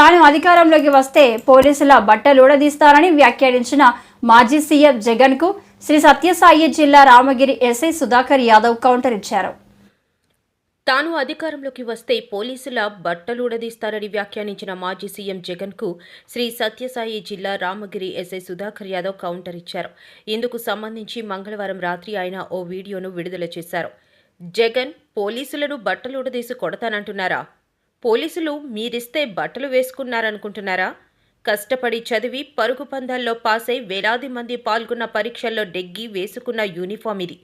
తాను అధికారంలోకి వస్తే పోలీసుల బట్టలుడదీస్తారని వ్యాఖ్యానించిన మాజీ సీఎం జగన్కు శ్రీ సత్యసాయి జిల్లా రామగిరి ఎస్ఐ సుధాకర్ యాదవ్ కౌంటర్ ఇచ్చారు. తాను అధికారంలోకి వస్తే పోలీసుల బట్టలుడదీస్తారని వ్యాఖ్యానించిన మాజీ సీఎం జగన్కు శ్రీ సత్యసాయి జిల్లా రామగిరి ఎస్ఐ సుధాకర్ యాదవ్ కౌంటర్ ఇచ్చారు. ఇందుకు సంబంధించి మంగళవారం రాత్రి ఆయన ఓ వీడియోను విడుదల చేశారు. జగన్ పోలీసులను బట్టలుడదీసి కొడతానంటున్నారా? పోలీసులు మీరిస్తే బట్టలు వేసుకున్నారనుకుంటున్నారా? కష్టపడి చదివి పరుగు పందాల్లో పాసై వేలాది మంది పాల్గొన్న పరీక్షల్లో డెగ్గి వేసుకున్న యూనిఫామ్ ఇది.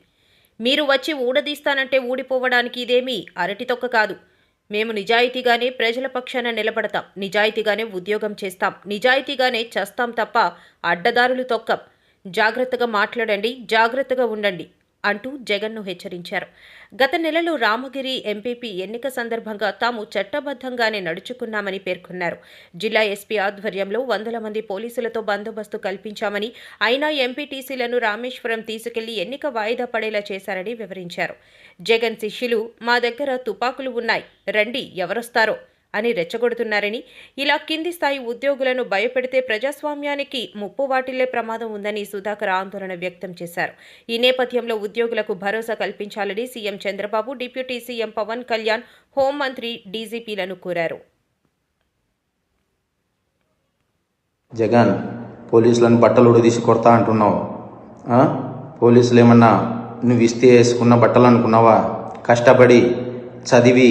మీరు వచ్చి ఊడదీస్తానంటే ఊడిపోవడానికి ఇదేమీ అరటి తొక్క కాదు. మేము నిజాయితీగానే ప్రజల పక్షాన నిలబడతాం. నిజాయితీగానే ఉద్యోగం చేస్తాం. నిజాయితీగానే చేస్తాం తప్ప అడ్డదారులు తొక్కం. జాగ్రత్తగా మాట్లాడండి. జాగ్రత్తగా ఉండండి. అంటూ జగన్ను హెచ్చరించారు. గత నెలలో రామగిరి ఎంపీపీ ఎన్నిక సందర్భంగా తాము చట్టబద్ధంగానే నడుచుకున్నామని పేర్కొన్నారు. జిల్లా ఎస్పీ ఆధ్వర్యంలో వందల మంది పోలీసులతో బందోబస్తు కల్పించామని అయినా ఎంపీటీసీలను రామేశ్వరం తీసుకెళ్ళి ఎన్నిక వాయిదా పడేలా చేశారని వివరించారు. జగన్ శిష్యులు మా దగ్గర తుపాకులు ఉన్నాయి. రండి ఎవరొస్తారో? అని రెచ్చగొడుతున్నారని ఇలా కింది స్థాయి ఉద్యోగులను భయపెడితే ప్రజాస్వామ్యానికి ముప్పు వాటిల్లే ప్రమాదం ఉందని సుధాకర్ ఆందోళన వ్యక్తం చేశారు. ఈ నేపథ్యంలో ఉద్యోగులకు భరోసా కల్పించాలని CM Chandrababu deputy CM Pawan Kalyan హోంమంత్రి డీజీపీలను కోరారు. జగన్ పోలీసులను బట్టలు ఉడదీసి కొడతా అంటున్నావు. పోలీసులు ఏమన్నా నువ్వు ఇస్తే వేసుకున్న బట్టలు అనుకున్నావా? కష్టపడి చదివి